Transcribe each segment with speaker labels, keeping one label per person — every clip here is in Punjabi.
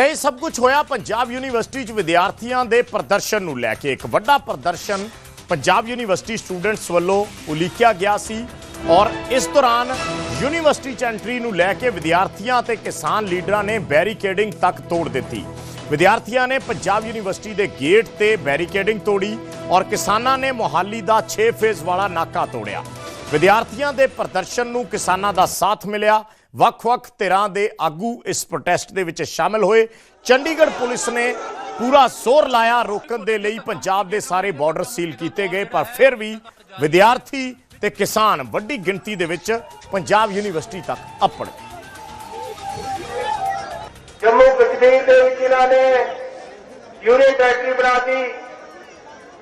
Speaker 1: ਇਹ ਸਭ ਕੁਝ ਹੋਇਆ ਪੰਜਾਬ ਯੂਨੀਵਰਸਿਟੀ 'ਚ ਵਿਦਿਆਰਥੀਆਂ ਦੇ ਪ੍ਰਦਰਸ਼ਨ ਨੂੰ ਲੈ ਕੇ। ਇੱਕ ਵੱਡਾ ਪ੍ਰਦਰਸ਼ਨ ਪੰਜਾਬ ਯੂਨੀਵਰਸਿਟੀ ਸਟੂਡੈਂਟਸ ਵੱਲੋਂ ਉਲੀਕਿਆ ਗਿਆ ਸੀ ਔਰ ਇਸ ਦੌਰਾਨ ਯੂਨੀਵਰਸਿਟੀ 'ਚ ਐਂਟਰੀ ਨੂੰ ਲੈ ਕੇ ਵਿਦਿਆਰਥੀਆਂ ਤੇ ਕਿਸਾਨ ਲੀਡਰਾਂ ਨੇ ਬੈਰੀਕੇਡਿੰਗ ਤੱਕ ਤੋੜ ਦਿੱਤੀ। ਵਿਦਿਆਰਥੀਆਂ ਨੇ ਪੰਜਾਬ ਯੂਨੀਵਰਸਿਟੀ ਦੇ ਗੇਟ ਤੇ ਬੈਰੀਕੇਡਿੰਗ ਤੋੜੀ ਔਰ ਕਿਸਾਨਾਂ ਨੇ ਮੋਹਾਲੀ ਦਾ 6 ਫੇਜ਼ ਵਾਲਾ ਨਾਕਾ ਤੋੜਿਆ। ਵਿਦਿਆਰਥੀਆਂ ਦੇ ਪ੍ਰਦਰਸ਼ਨ ਨੂੰ ਕਿਸਾਨਾਂ ਦਾ ਸਾਥ ਮਿਲਿਆ ਵੱਖ-ਵੱਖ ਧਿਰਾਂ ਦੇ ਆਗੂ ਇਸ ਪ੍ਰੋਟੈਸਟ ਦੇ ਵਿੱਚ ਸ਼ਾਮਲ ਹੋਏ। ਚੰਡੀਗੜ੍ਹ ਪੁਲਿਸ ਨੇ ਪੂਰਾ ਜ਼ੋਰ ਲਾਇਆ। ਰੋਕਣ ਦੇ ਲਈ ਪੰਜਾਬ ਦੇ ਸਾਰੇ ਬਾਰਡਰ ਸੀਲ ਕੀਤੇ ਗਏ, ਪਰ ਫਿਰ ਵੀ ਵਿਦਿਆਰਥੀ ਤੇ ਕਿਸਾਨ ਵੱਡੀ ਗਿਣਤੀ ਦੇ ਵਿੱਚ ਪੰਜਾਬ ਯੂਨੀਵਰਸਿਟੀ ਤੱਕ ਅੱਪੜ ਗਏ।
Speaker 2: ਜੰਮੂ ਕਸ਼ਮੀਰ ਦੇ ਵਿੱਚ ਇਹਨਾਂ ਨੇ ਯੂਨੀਅਨ ਟੈਰੀਟਰੀ ਬਣਾਤੀ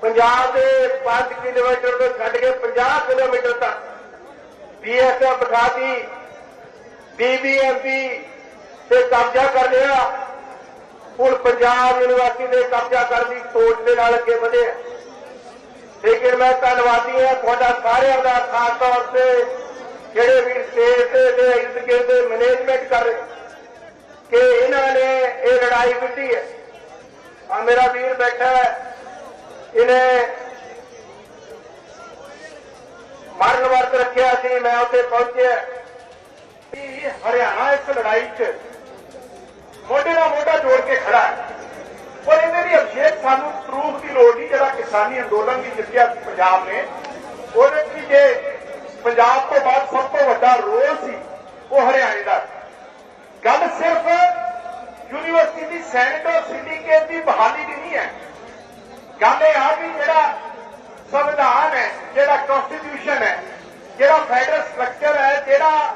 Speaker 2: ਪੰਜਾਬ ਦੇ 5 ਕਿਲੋਮੀਟਰ ਤੋਂ ਛੱਡ ਕੇ 50 ਕਿਲੋਮੀਟਰ ਤੱਕ ਬੀਐਸਐਫ ਬਿਠਾਤੀ ਬੀਬੀਐਮਪੀ ਤੇ ਕਬਜ਼ਾ ਕਰ ਲਿਆ। ਹੁਣ ਪੰਜਾਬ ਯੂਨੀਵਰਸਿਟੀ ਦੇ ਕਬਜ਼ਾ ਕਰਨ ਦੀ ਸੋਚ ਦੇ ਨਾਲ ਅੱਗੇ ਵਧੇ। ਲੇਕਿਨ ਮੈਂ ਧੰਨਵਾਦੀ ਹਾਂ ਤੁਹਾਡਾ ਸਾਰਿਆਂ ਦਾ, ਖਾਸ ਤੌਰ ਤੇ ਜਿਹੜੇ ਵੀ ਸਟੇਟ ਦੇ ਤੇ ਦੇ ਮੈਨੇਜਮੈਂਟ ਕਰ ਕਿ ਇਹਨਾਂ ਨੇ ਇਹ ਲੜਾਈ ਵਿੱਢੀ ਹੈ। ਆ ਮੇਰਾ ਵੀਰ ਬੈਠਾ ਹੈ। ਇਹਨੇ ਮਰਨ ਵਰਤ ਰੱਖਿਆ ਸੀ, ਮੈਂ ਉੱਥੇ ਪਹੁੰਚਿਆ। ਹਰਿਆਣਾ ਇਸ ਲੜਾਈ 'ਚ ਮੋਢੇ ਨਾਲ ਮੋਢਾ ਜੋੜ ਕੇ ਖੜਾ ਹੈ। ਪਰ ਇਹਦੇ ਲਈ ਅਭਿਸ਼ੇਕ ਸਾਨੂੰ ਪ੍ਰੂਫ ਦੀ ਲੋੜ ਨਹੀਂ, ਜਿਹੜਾ ਕਿਸਾਨੀ ਅੰਦੋਲਨ ਦੀ ਜਿੱਤਿਆ ਪੰਜਾਬ ਨੇ। ਉਹਦੇ 'ਚ ਜੇ ਪੰਜਾਬ ਤੋਂ ਬਾਅਦ ਸਭ ਤੋਂ ਵੱਡਾ ਰੋਲ ਸੀ, ਉਹ ਹਰਿਆਣੇ ਦਾ ਗੱਲ ਸਿਰਫ ਯੂਨੀਵਰਸਿਟੀ ਦੀ ਸੈਨੇਟ ਔਰ ਸਿੰਡੀਕੇਟ ਦੀ ਬਹਾਲੀ ਦੀ ਨਹੀਂ ਹੈ। ਗੱਲ ਇਹ ਆ ਵੀ ਜਿਹੜਾ ਸੰਵਿਧਾਨ ਹੈ, ਜਿਹੜਾ ਕਨਸਟੀਟਿਊਸ਼ਨ ਹੈ, ਜਿਹੜਾ ਫੈਡਰਲ ਸਟਰਕਚਰ ਹੈ, ਜਿਹੜਾ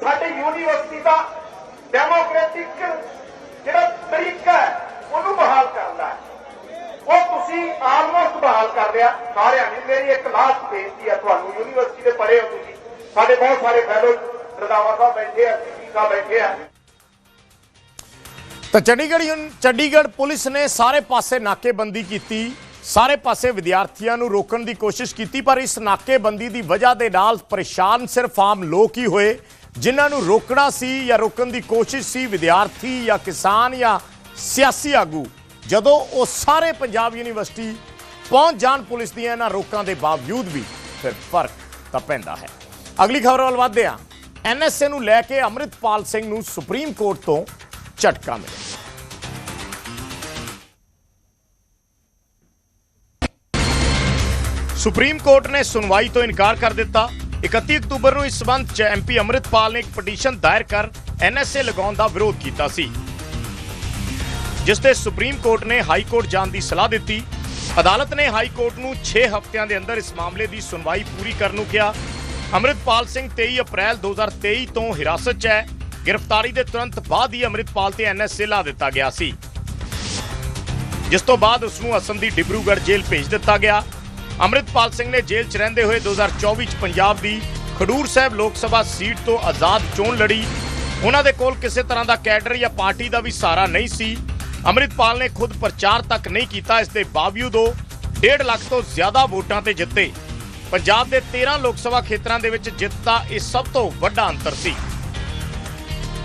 Speaker 2: ਸਾਡੇ ਯੂਨੀਵਰਸਿਟੀ ਦਾ ਡੈਮੋਕ੍ਰੈਟਿਕ ਜਿਹੜਾ ਤਰੀਕਾ ਹੈ, ਉਹਨੂੰ ਬਹਾਲ ਕਰਦਾ ਉਹ ਤੁਸੀਂ ਆਲਮੋਸਟ ਬਹਾਲ ਕਰ ਲਿਆ। ਸਾਰਿਆਂ ਨੇ, ਮੇਰੀ ਇੱਕ ਲਾਸਟ ਬੇਨਤੀ ਹੈ ਤੁਹਾਨੂੰ, ਯੂਨੀਵਰਸਿਟੀ ਦੇ ਪੜ੍ਹੇ ਹੋ ਤੁਸੀਂ। ਸਾਡੇ ਬਹੁਤ ਸਾਰੇ ਫੈਲੋ ਰਦਾਵਾ ਸਾਹਿਬ ਬੈਠੇ ਆ ਸੀਪੀ ਸਾਹਿਬ ਬੈਠੇ ਆ।
Speaker 1: ਤਾਂ ਚੰਡੀਗੜ੍ਹ ਚੰਡੀਗੜ੍ਹ ਪੁਲਿਸ ਨੇ ਸਾਰੇ ਪਾਸੇ ਨਾਕੇਬੰਦੀ ਕੀਤੀ। ਸਾਰੇ ਪਾਸੇ ਵਿਦਿਆਰਥੀਆਂ ਨੂੰ ਰੋਕਣ ਦੀ ਕੋਸ਼ਿਸ਼ ਕੀਤੀ, ਪਰ ਇਸ ਨਾਕੇਬੰਦੀ ਦੀ ਵਜ੍ਹਾ ਦੇ ਨਾਲ ਪਰੇਸ਼ਾਨ ਸਿਰਫ ਆਮ ਲੋਕ ਹੀ ਹੋਏ। ਜਿਨ੍ਹਾਂ ਨੂੰ ਰੋਕਣਾ ਸੀ ਜਾਂ ਰੋਕਣ ਦੀ ਕੋਸ਼ਿਸ਼ ਸੀ, ਵਿਦਿਆਰਥੀ ਜਾਂ ਕਿਸਾਨ ਜਾਂ ਸਿਆਸੀ ਆਗੂ, ਜਦੋਂ ਉਹ ਸਾਰੇ ਪੰਜਾਬ ਯੂਨੀਵਰਸਿਟੀ ਪਹੁੰਚ ਜਾਣ ਪੁਲਿਸ ਦੀਆਂ ਇਹਨਾਂ ਰੋਕਾਂ ਦੇ ਬਾਵਜੂਦ ਵੀ ਫਿਰ ਫ਼ਰਕ ਤਾਂ ਪੈਂਦਾ ਹੈ। ਅਗਲੀ ਖਬਰ ਵੱਲ ਵਧਦੇ ਹਾਂ। ਐਨਐਸਏ ਨੂੰ ਲੈ ਕੇ ਅੰਮ੍ਰਿਤਪਾਲ ਸਿੰਘ ਨੂੰ ਸੁਪਰੀਮ ਕੋਰਟ ਤੋਂ ਝਟਕਾ ਮਿਲਿਆ। ਸੁਪਰੀਮ ਕੋਰਟ ਨੇ ਸੁਣਵਾਈ ਤੋਂ ਇਨਕਾਰ ਕਰ ਦਿੱਤਾ। 31 ਅਕਤੂਬਰ ਨੂੰ ਇਸ ਸਬੰਧ 'ਚ ਐਮਪੀ ਅੰਮ੍ਰਿਤਪਾਲ ਨੇ ਇੱਕ ਪਟੀਸ਼ਨ ਦਾਇਰ ਕਰ ਐਨਐਸਏ ਲਗਾਉਣ ਦਾ ਵਿਰੋਧ ਕੀਤਾ ਸੀ, ਜਿਸ ਤੇ ਸੁਪਰੀਮ ਕੋਰਟ ਨੇ ਹਾਈ ਕੋਰਟ ਜਾਣ ਦੀ ਸਲਾਹ ਦਿੱਤੀ। ਅਦਾਲਤ ਨੇ ਹਾਈ ਕੋਰਟ ਨੂੰ 6 ਹਫ਼ਤਿਆਂ ਦੇ ਅੰਦਰ ਇਸ ਮਾਮਲੇ ਦੀ ਸੁਣਵਾਈ ਪੂਰੀ ਕਰਨ ਨੂੰ ਕਿਹਾ। ਅੰਮ੍ਰਿਤਪਾਲ ਸਿੰਘ 23 ਅਪ੍ਰੈਲ 2023 ਤੋਂ ਹਿਰਾਸਤ 'ਚ ਹੈ। ਗ੍ਰਿਫਤਾਰੀ ਦੇ ਤੁਰੰਤ ਬਾਅਦ ਹੀ ਅੰਮ੍ਰਿਤਪਾਲ ਤੇ ਐਨਐਸਏ ਲਾ ਦਿੱਤਾ ਗਿਆ ਸੀ। ਜਿਸ ਤੋਂ ਬਾਅਦ ਉਸ ਨੂੰ ਅਸਮ ਦੀ ਡਿਬਰੂਗੜ੍ਹ ਜੇਲ੍ਹ ਭੇਜ ਦਿੱਤਾ ਗਿਆ। ਅੰਮ੍ਰਿਤਪਾਲ ਸਿੰਘ ਨੇ ਜੇਲ੍ਹ 'ਚ ਰਹਿੰਦੇ ਹੋਏ 2024 'ਚ ਪੰਜਾਬ ਦੀ ਖਡੂਰ ਸਾਹਿਬ ਲੋਕ ਸਭਾ ਸੀਟ ਤੋਂ ਆਜ਼ਾਦ ਚੋਣ ਲੜੀ। ਉਹਨਾਂ ਦੇ ਕੋਲ ਕਿਸੇ ਤਰ੍ਹਾਂ ਦਾ ਕੈਡਰ ਜਾਂ ਪਾਰਟੀ ਦਾ ਵੀ ਸਹਾਰਾ ਨਹੀਂ ਸੀ। ਅੰਮ੍ਰਿਤਪਾਲ ਨੇ ਖੁਦ ਪ੍ਰਚਾਰ ਤੱਕ ਨਹੀਂ ਕੀਤਾ, ਇਸ ਦੇ ਬਾਵਜੂਦ ਉਹ 1.5 ਲੱਖ ਤੋਂ ਜ਼ਿਆਦਾ ਵੋਟਾਂ ਤੇ ਜਿੱਤੇ। ਪੰਜਾਬ ਦੇ 13 ਲੋਕ ਸਭਾ ਖੇਤਰਾਂ ਦੇ ਵਿੱਚ ਜਿੱਤ ਦਾ ਇਹ ਸਭ ਤੋਂ ਵੱਡਾ ਅੰਤਰ ਸੀ।